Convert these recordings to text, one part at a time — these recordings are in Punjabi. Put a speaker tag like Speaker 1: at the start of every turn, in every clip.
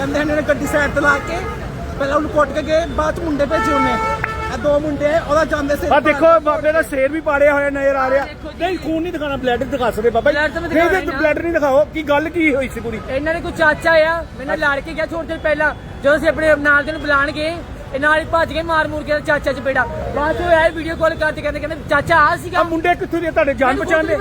Speaker 1: ਕਹਿੰਦੇ ਇਹਨਾਂ ਨੇ ਗੱਡੀ ਸਾਈਡ ਤੇ ਲਾ ਕੇ ਪਹਿਲਾਂ ਉਹਨੂੰ ਕੁੱਟ ਕੇ ਗਏ ਬਾਅਦ ਚ ਮੁੰਡੇ ਭੇਜੇ ਉਹਨੇ। ਇਹ ਦੋ ਮੁੰਡੇ ਉਹਦਾ ਜਾਂਦੇ ਸਿਰ
Speaker 2: ਆ ਦੇਖੋ ਬਾਬੇ ਦਾ ਸਿਰ ਵੀ ਪਾੜਿਆ ਹੋਇਆ ਨਜ਼ਰ ਆ ਰਿਹਾ। ਨਹੀਂ ਖੂਨ ਨਹੀਂ ਦਿਖਾਣਾ ਬਲੱਡ ਦਿਖਾ ਸਕਦੇ ਬਾਬਾ
Speaker 3: Blood ਤਾਂ
Speaker 2: ਜੀ
Speaker 3: ਦਿਖਾਉਣਾ
Speaker 2: ਨਹੀਂ
Speaker 3: ਹੀ ਨਾ।
Speaker 2: ਬਲੱਡ ਨਹੀਂ ਦਿਖਾਓ ਕੀ ਗੱਲ ਕੀ ਹੋਈ ਸੀ ਪੂਰੀ?
Speaker 3: ਇਹਨਾਂ ਦੇ ਕੋਈ ਚਾਚਾ ਆ ਮੈਨੂੰ ਲੜ ਕੇ ਗਿਆ ਥੋੜੀ ਦੇਰ ਪਹਿਲਾਂ। ਜਦੋਂ ਅਸੀਂ ਆਪਣੇ ਨਾਲ ਦੇ ਨੂੰ ਬੁਲਾਣ ਗਏ ਇਹ ਨਾਲ ਹੀ ਭੱਜ ਕੇ ਮਾਰ ਮੂਰ ਕੇ ਚਾਚਾ ਚ ਬੇੜਾ ਬਾਅਦ ਚ ਆਇਆ ਵੀਡੀਓ ਕਾਲ ਕਰਕੇ ਕਹਿੰਦੇ ਕਹਿੰਦੇ ਚਾਚਾ ਆ ਸੀਗਾ।
Speaker 2: ਆ ਮੁੰਡੇ ਕਿੱਥੋਂ ਦੇ ਤੁਹਾਡੇ ਜਾਣ ਪਛਾਣ ਦੇ।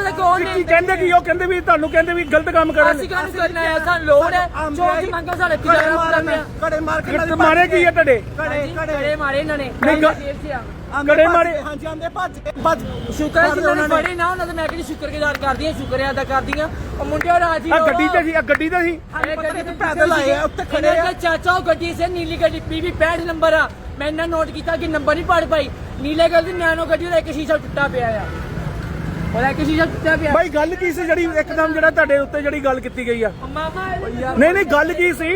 Speaker 2: ਕੀ ਕਹਿੰਦੇ ਕੀ ਉਹ ਕਹਿੰਦੇ ਵੀ ਤੁਹਾਨੂੰ ਕਹਿੰਦੇ ਵੀ ਗਲਤ ਕੰਮ ਕਰਨ।
Speaker 3: ਅਸੀਂ ਕਾਹਨੂੰ ਕਰਨਾ ਹੈ? ਸਾਨੂੰ ਲੋੜ ਹੈ। ਚੋਰ ਦੀ ਮੰਗੋ ਸਾਡੇ ਕਿਹੜਾ
Speaker 1: ਮਾਰੇ
Speaker 3: ਪਿਆ
Speaker 1: ਕੜੇ ਮਾਰ ਕੇ
Speaker 2: ਤੇ ਮਾਰੇ ਕੀ ਆ ਤੁਹਾਡੇ
Speaker 1: ਕੜੇ
Speaker 3: ਕੜੇ ਮਾਰੇ ਇਹਨਾਂ ਨੇ।
Speaker 2: ਨਹੀਂ,
Speaker 3: ਆ।
Speaker 2: ਕੜੇ ਮਾਰੇ।
Speaker 1: ਹਾਂਜੀ ਆਂਦੇ ਭੱਜ ਕੇ ਭੱਜ
Speaker 3: ਸ਼ੁਕਰ ਹੈ ਜਿਨ੍ਹਾਂ ਨੇ। ਫੜੇ ਨਾ ਉਹਨਾਂ ਦਾ ਮੈਂ ਕਿਹੜੀ ਸ਼ੁਕਰਗੁਜ਼ਾਰ ਕਰਦੀ ਹਾਂ ਸ਼ੁਕਰ ਅਦਾ ਕਰਦੀ ਹਾਂ। ਉਹ ਮੁੰਡੇ ਰਾਜੀ
Speaker 2: ਆ ਗੱਡੀ ਤੇ ਸੀ ਆ ਗੱਡੀ ਤੇ ਸੀ।
Speaker 3: ਇਹ ਗੱਡੀ ਤੇ
Speaker 1: ਪੈਦਲ ਆਏ ਆ, ਉੱਤੇ ਖੜੇ ਆ।
Speaker 3: ਚਾਚਾ ਉਹ ਗੱਡੀ ਸੇ ਨੀਲੀ ਗੱਡੀ ਪੀਵੀ 65 ਨੰਬਰ ਆ। ਮੈਂ ਇਹਨਾਂ ਨੋਟ ਕੀਤਾ ਕਿ ਨੰਬਰ ਨਹੀਂ ਪੜ ਪਾਈ। ਨੀਲੇ ਗੱਡੀ ਨੈਨੋ ਗੱਡੀ ਦਾ ਇੱਕ ਸ਼ੀਸ਼ਾ ਟੁੱਟਾ ਪਿਆ ਆ। ਉਹਦਾ ਇੱਕ ਸ਼ੀਸ਼ਾ ਟੁੱਟਾ ਪਿਆ।
Speaker 2: ਬਾਈ ਗੱਲ ਕੀ ਸੀ ਜਿਹੜੀ ਇੱਕਦਮ ਜਿਹੜਾ ਤੁਹਾਡੇ ਉੱਤੇ ਜਿਹੜੀ ਗੱਲ ਕੀਤੀ ਗਈ ਆ?
Speaker 3: ਮਾਮਾ
Speaker 2: ਨਹੀਂ ਨਹੀਂ ਗੱਲ ਕੀ ਸੀ?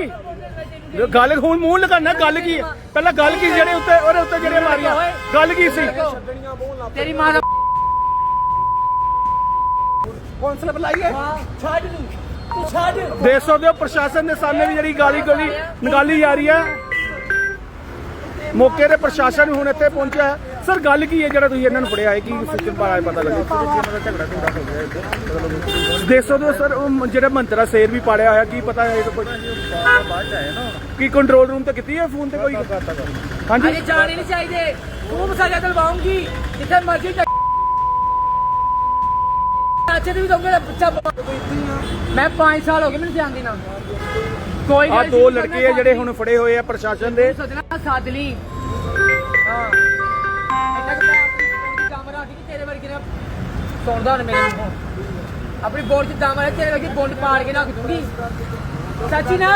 Speaker 2: ਗੱਲ ਹੁਣ ਮੂੰਹ ਲਗਾਣਾ ਗੱਲ ਕੀ ਆ ਪਹਿਲਾਂ ਗੱਲ ਕੀ ਜਿਹੜੇ ਉੱਤੇ ਉਹਦੇ ਉੱਤੇ ਜਿਹੜੇ ਮਾਰੀਆਂ? ਗੱਲ ਕੀ ਸੀ?
Speaker 3: ਤੇਰੀ ਮਾਂ ਦਾ
Speaker 1: ਕੌਂਸਲ ਬੁਲਾਈਏ
Speaker 3: ਹਾਂ, ਛੱਡ ਨੂੰ ਤੂੰ ਛੱਡ।
Speaker 2: ਦੇਖ ਸਕਦੇ ਹੋ ਪ੍ਰਸ਼ਾਸਨ ਦੇ ਸਾਹਮਣੇ ਵੀ ਜਿਹੜੀ ਗਾਲੀ ਗੋਲੀ ਨਿਕਾਲੀ ਜਾ ਰਹੀ ਹੈ। ਮੌਕੇ ਤੇ ਪ੍ਰਸ਼ਾਸਨ ਹੁਣ ਇੱਥੇ ਪਹੁੰਚਿਆ ਹੈ। ਸਰ ਗੱਲ ਕੀ ਹੈ ਜਿਹੜਾ ਤੁਸੀਂ ਇਹਨਾਂ ਨੂੰ ਫੜਿਆ ਹੈ? ਕੀ ਸਿਸਟਮ ਪਾਇਆ ਪਤਾ ਲੱਗਿਆ ਦੇਖ ਸਕਦੇ ਹੋ ਸਰ ਉਹ ਜਿਹੜਾ ਮੰਤਰਾ ਸ਼ੇਰ ਵੀ ਪਾੜਿਆ ਹੋਇਆ ਕੀ ਪਤਾ ਹੈ ਇਹ ਤਾਂ ਕੁਝ ਕੀ ਕੰਟਰੋਲ ਰੂਮ ਤੇ ਕੀਤੀ ਹੈ ਫੋਨ ਤੇ ਕੋਈ? ਹਾਂਜੀ?
Speaker 3: ਅਰੇ ਜਾਣੇ ਨਹੀਂ ਚਾਹੀਦੇ। ਤੂੰ ਸਜ਼ਾ ਦਿਲਵਾਉਂਗੀ ਜਿੱਥੇ ਮਰਜ਼ੀ ਚਾਚੇ ਦੇ ਵੀ ਦਊਂਗੇ ਬੱਚਾ ਮੈਂ 5 ਸਾਲ ਹੋ ਗਏ ਮੈਨੂੰ ਜਾਣਦੀ ਨਾ ਕੋਈ
Speaker 2: ਆ ਦੋ ਲੜਕੇ ਆ ਜਿਹੜੇ ਹੁਣ ਫੜੇ ਹੋਏ ਆ ਪ੍ਰਸ਼ਾਸਨ ਦੇ।
Speaker 3: ਸੋਚਣਾ ਲਈ। ਹਾਂ। ਦੀ ਨੇ ਸੁਣਦਾ ਮੇਰੇ ਆਪਣੀ ਬੋਰਡ 'ਚ ਦਮ ਤੇਰੇ ਵਰਗੀ ਬੋਲਡ ਪਾੜ ਕੇ ਰੱਖ ਦੂੰਗੀ ਚਾਚੀ ਨਾ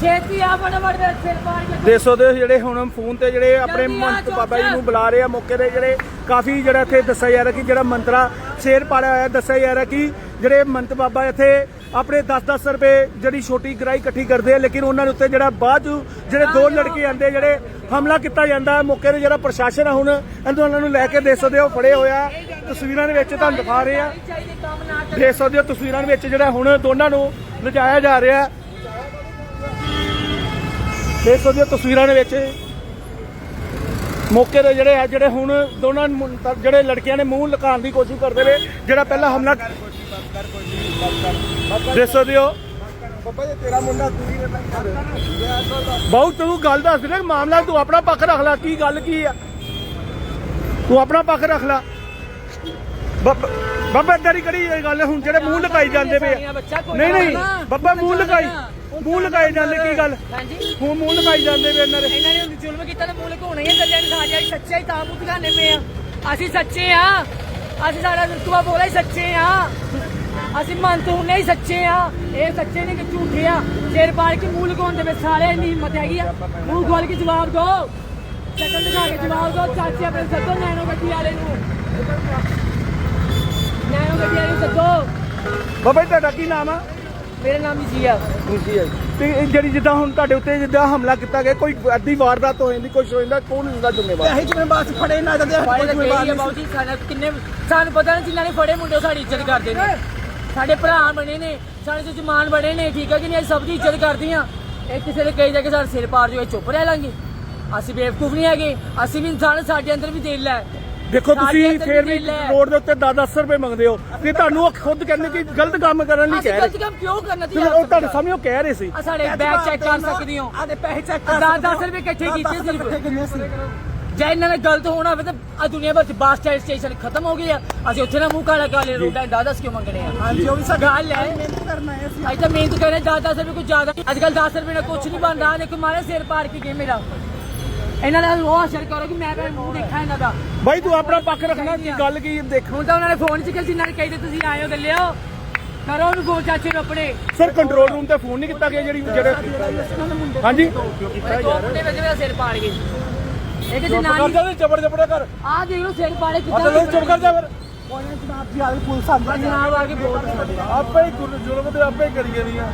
Speaker 3: ਛੇਤੀ ਆ ਬੜਾ ਬੜਾ ਸਿਰ ਪਾੜ ਕੇ
Speaker 2: ਦੇਖ ਸਕਦੇ ਹੋ ਜਿਹੜੇ ਹੁਣ ਫੋਨ ਤੇ ਜਿਹੜੇ ਆਪਣੇ ਮੰਤ ਬਾਬਾ ਜੀ। ਨੂੰ ਬੁਲਾ ਰਹੇ ਆ ਮੌਕੇ ਤੇ ਜਿਹੜੇ ਕਾਫੀ ਜਿਹੜਾ ਇੱਥੇ ਦੱਸਿਆ ਜਾ ਰਿਹਾ ਕਿ ਜਿਹੜਾ ਮੰਤਰਾ ਸ਼ੇਰ ਪਾੜਿਆ ਹੋਇਆ ਦੱਸਿਆ ਜਾ ਰਿਹਾ ਕਿ ਜਿਹੜੇ ਮੰਤ ਬਾਬਾ ਇੱਥੇ ਆਪਣੇ 10-10 ਰੁਪਏ ਜਿਹੜੀ ਛੋਟੀ ਗਰਾਈ ਇਕੱਠੀ ਕਰਦੇ ਆ ਲੇਕਿਨ ਉਹਨਾਂ ਦੇ ਉੱਤੇ ਜਿਹੜਾ ਬਾਅਦ ਜਿਹੜੇ ਦੋ ਲੜਕੇ ਆਂਦੇ ਜਿਹੜੇ ਹਮਲਾ ਕੀਤਾ ਜਾਂਦਾ ਹੈ। ਮੌਕੇ ਤੇ ਜਿਹੜਾ ਪ੍ਰਸ਼ਾਸਨ ਆ ਹੁਣ ਇਹਨਾਂ ਉਹਨਾਂ ਨੂੰ ਲੈ ਕੇ ਦੇਖ ਸਕਦੇ ਹੋ ਫੜੇ ਹੋਇਆ। ਤਸਵੀਰਾਂ ਦੇ ਵਿੱਚ ਤੁਹਾਨੂੰ ਦਿਖਾ ਰਹੇ ਆ। ਦੇਖ ਸਕਦੇ ਹੋ ਤਸਵੀਰਾਂ ਦੇ ਵਿੱਚ ਜਿਹੜਾ ਹੁਣ ਦੋਨਾਂ ਨੂੰ ਲਿਜਾਇਆ ਜਾ ਰਿਹਾ ਦੇਖ ਸਕਦੇ ਹੋ ਤਸਵੀਰਾਂ ਦੇ ਵਿੱਚ। ਮੌਕੇ ਦੇ ਜਿਹੜੇ ਆ ਜਿਹੜੇ ਹੁਣ ਦੋਨਾਂ ਜਿਹੜੇ ਲੜਕੀਆਂ ਨੇ ਮੂੰਹ ਲੁਕਾਉਣ ਦੀ ਕੋਸ਼ਿਸ਼ ਕਰਦੇ ਨੇ ਜਿਹੜਾ ਪਹਿਲਾ ਹਮਲਾ ਦੇਖ ਸਕਦੇ ਹੋ।
Speaker 1: ਬੱਬਾ ਜੀ ਤੇਰਾ ਮੁੰਡਾ ਤੂੰ ਹੀ
Speaker 2: ਬਹੁਤ ਤੂੰ ਗੱਲ ਦੱਸ ਦੇ ਮਾਮਲਾ ਤੂੰ ਆਪਣਾ ਪੱਖ ਰੱਖ ਲੈ ਕੀ ਗੱਲ ਕੀ ਆ? ਤੂੰ ਆਪਣਾ ਪੱਖ ਰੱਖ ਲੈ। ਬੱਬ- ਬੱਬਾ ਏਦਾਂ ਦੀ ਕਿਹੜੀ ਇਹ ਗੱਲ ਹੈ? ਹੁਣ ਜਿਹੜੇ ਮੂੰਹ ਲੁਕਾਈ ਜਾਂਦੇ ਪਏ ਆ। ਨਹੀਂ ਨਹੀਂ
Speaker 3: ਨਾ।
Speaker 2: ਬੱਬਾ ਮੂੰਹ ਲੁਕਾਈ ਮੂੰਹ ਲੁਕਾਈ ਜਾਂਦੇ ਕੀ ਗੱਲ?
Speaker 3: ਹਾਂਜੀ।
Speaker 2: ਹੁਣ ਮੂੰਹ ਲੁਕਾਈ ਜਾਂਦੇ ਵੇ ਇਹਨਾਂ ਦੇ।
Speaker 3: ਇਹਨਾਂ ਨੇ ਜ਼ੁਲਮ ਕੀਤਾ ਤੇ ਮੂਲ ਘੋਣੇ ਹੀ ਚੱਲਿਆ ਨਹੀਂ ਸਾਜਿਆ ਸੱਚੇ ਹੀ ਤਾਂ ਮੂੰਹ ਦਿਖਾਣੇ ਪਏ ਆ। ਅਸੀਂ ਸੱਚੇ ਆ। ਅਸੀਂ ਸਾਡਾ ਰੁਤਬਾ ਬੋਲਾ ਹੀ ਸੱਚੇ ਆ। ਅਸੀਂ ਮਨ ਤੋਂ ਨਹੀਂ ਸੱਚੇ ਆ। ਇਹ ਸੱਚੇ ਨੇ ਕਿ ਝੂਠੇ ਆ। ਸਿਰ ਪਾੜ ਕੇ ਮੂਲ ਘੋਣ ਦੇ ਵਿੱਚ ਸਾਰੇ ਇੰਨੀ ਹਿੰਮਤ ਹੈਗੀ ਆ। ਮੂੰਹ ਖੋਲ ਕੇ ਜਵਾਬ ਦੋ। ਸ਼ਕਲ ਦਿਖਾ ਕੇ ਜਵਾਬ ਦੋ। ਚਾਚੇ ਆਪਣੇ ਸੱਦੋ ਨੈਣੋ ਗੱਡੀ ਵਾਲੇ ਨੂੰ। ਨੈਣੋ ਗੱਡੀ ਵਾਲੇ ਨੂੰ ਸੱਦੋ।
Speaker 2: ਬਾਬਾ ਜੀ ਤੁਹਾਡਾ ਕੀ ਨਾਮ ਆ?
Speaker 3: ਮੇਰਾ ਨਾਮ ਜੀ ਆ।
Speaker 2: ਖੁਸ਼ੀ ਹੈ ਤੇ ਇਹ ਜਿਹੜੀ ਜਿੱਦਾਂ ਹੁਣ ਤੁਹਾਡੇ ਉੱਤੇ ਜਿੱਦਾਂ ਹਮਲਾ ਕੀਤਾ ਗਿਆ ਕੋਈ ਅੱਧੀ ਵਾਰਦਾਤ ਹੋ ਜਾਂਦੀ ਕੁਝ ਹੋ ਜਾਂਦਾ ਕੌਣ ਹੁੰਦਾ ਜ਼ਿੰਮੇਵਾਰ?
Speaker 1: ਪੈਸੇ ਜਿਵੇਂ ਬਾਅਦ ਚ ਫੜੇ ਨਾ ਜਾਂਦੇ ਜ਼ਿੰਮੇਵਾਰ
Speaker 3: ਆ
Speaker 1: ਨਹੀਂ
Speaker 3: ਜੀ ਸਾਨੂੰ ਕਿੰਨੇ ਸਾਨੂੰ ਪਤਾ ਨਹੀਂ ਜਿਨ੍ਹਾਂ ਨੇ ਫੜੇ ਮੁੰਡੇ ਸਾਡੀ ਇੱਜ਼ਤ ਕਰਦੇ ਨੇ। ਸਾਡੇ ਭਰਾ ਬਣੇ ਨੇ ਸਾਡੇ ਤੋਂ ਜਮਾਨ ਬਣੇ ਨੇ ਠੀਕ ਹੈ ਕਿ ਨਹੀਂ? ਅਸੀਂ ਸਭ ਦੀ ਇੱਜ਼ਤ ਕਰਦੇ ਆ ਇਹ ਕਿਸੇ ਦੇ ਕਹੀ ਜਾ ਕੇ ਸਾਡਾ ਸਿਰ ਪਾੜ ਜੋ ਚੁੱਪ ਰਹਿ ਲਾਂਗੇ। ਅਸੀਂ ਬੇਵਕੂਫ ਨਹੀਂ ਹੈਗੇ। ਅਸੀਂ ਵੀ ਇਨਸਾਨ ਸਾਡੇ ਅੰਦਰ ਵੀ ਦਿਲ ਹੈ।
Speaker 2: ਦੇਖੋ ਤੁਸੀਂ ਫੇਰ ਵੀ। ਰੋਡ ਦੇ ਉੱਤੇ 10-10 ਰੁਪਏ ਮੰਗਦੇ ਹੋ। ਤੇ ਤੁਹਾਨੂੰ ਉਹ ਖੁਦ ਕਹਿੰਦੇ ਕਿ ਗਲਤ ਕੰਮ ਕਰਨ ਲਈ ਕਹਿ
Speaker 3: ਗਲਤ
Speaker 2: ਰਹੇ।
Speaker 3: ਕੰਮ ਕਿਉਂ ਕਰਨਾ
Speaker 2: ਤੇ ਉਹ ਤੁਹਾਡੇ ਸਾਹਮਣੇ ਉਹ ਕਹਿ ਰਹੇ ਸੀ।
Speaker 3: ਆ ਸਾਡੇ ਬੈਗ ਚੈੱਕ ਕਰ ਸਕਦੇ ਹੋ।
Speaker 1: ਆਦੇ ਪੈਸੇ ਚੈੱਕ ਕਰ
Speaker 3: 10-10 ਰੁਪਏ ਇਕੱਠੇ ਕੀਤੇ ਸਿਰਫ। ਜੇ ਇਹਨਾਂ ਨੇ ਗਲਤ ਹੋਣਾ ਹੋਵੇ ਤਾਂ ਆ ਦੁਨੀਆ ਭਰ ਚ ਬੱਸ ਸਟੈਂਡ ਸਟੇਸ਼ਨ ਖਤਮ ਹੋ ਗਏ ਆ ਅਸੀਂ ਉੱਥੇ ਨਾ ਮੂੰਹ ਕਾਲਾ ਕਰ ਲੈ ਰੋਡਾਂ 10 ਕਿਉਂ ਮੰਗਣੇ ਆ
Speaker 1: ਹਾਂਜੀ ਉਹ ਵੀ ਸਾਡਾ
Speaker 3: ਗੱਲ ਹੈ
Speaker 1: ਮਿਹਨਤ ਕਰਨਾ ਹੈ ਅਸੀਂ
Speaker 3: ਅੱਜ ਤਾਂ ਮਿਹਨਤ ਕਰ ਰਹੇ 10 10 ਰੁਪਏ ਕੋਈ ਜ਼ਿਆਦਾ ਅੱਜ ਕੱਲ 10 ਰੁਪਏ ਨਾਲ ਕੁਝ ਨਹੀਂ ਬਣਦਾ ਦੇਖੋ ਮਾਰੇ ਸਿਰ ਪਾੜ ਕੇ ਗਏ ਮੇਰਾ ਇਹਨਾਂ ਦਾ ਉਹ ਅਸਰ ਕਰੋ ਕਿ ਮੈਂ ਪਹਿਲਾਂ ਮੂੰਹ ਦੇਖਾਂ ਇਹਨਾਂ ਦਾ
Speaker 2: ਬਾਈ ਤੂੰ ਆਪਣਾ ਪੱਖ ਰੱਖਣਾ ਕੀ ਗੱਲ ਕੀ ਦੇਖ
Speaker 3: ਹੁਣ ਤਾਂ ਉਹਨਾਂ ਨੇ ਫੋਨ ਚ ਜਿੰਨਾਂ ਨੇ ਕਹਿੰਦੇ ਤੁਸੀਂ ਆਇਓ ਗੱਲਿਓ ਕਰੋ ਉਹਨੂੰ ਫੋਨ ਚਾਚੇ ਨੂੰ ਆਪਣੇ
Speaker 2: ਸਰ ਕੰਟਰੋਲ ਰੂਮ ਤੇ ਫੋਨ ਨਹੀਂ ਕੀਤਾ ਗਿਆ ਜਿਹੜੀ ਜਿਹੜੇ ਹਾਂਜੀ
Speaker 3: ਦੋ ਮੁੰਡੇ ਵਿੱਚ ਮੇਰਾ ਸਿਰ ਪਾੜ ਗਏ ਇੱਕ ਜਨਾਨੀ
Speaker 2: ਜਾ ਜਬਰ ਜਬਰ ਕਰ।
Speaker 3: ਆਹ ਦੇਖ ਲਓ ਸਿਰ ਪਾੜੇ
Speaker 2: ਆ ਤਾਂ ਚੁੱਪ ਕਰ ਜਾ ਫਿਰ।
Speaker 1: ਕੋਈ ਨਾ ਜਨਾਬ ਜੀ ਆ ਗਈ ਪੁਲਿਸ ਆਂਦੀ
Speaker 3: ਜਨਾਬ ਆ ਕੇ ਬੋਲ
Speaker 2: ਆਪੇ ਹੀ ਜ਼ੁਲਮ ਤੇ ਆਪੇ ਹੀ ਕਰੀ ਜਾਂਦੀਆਂ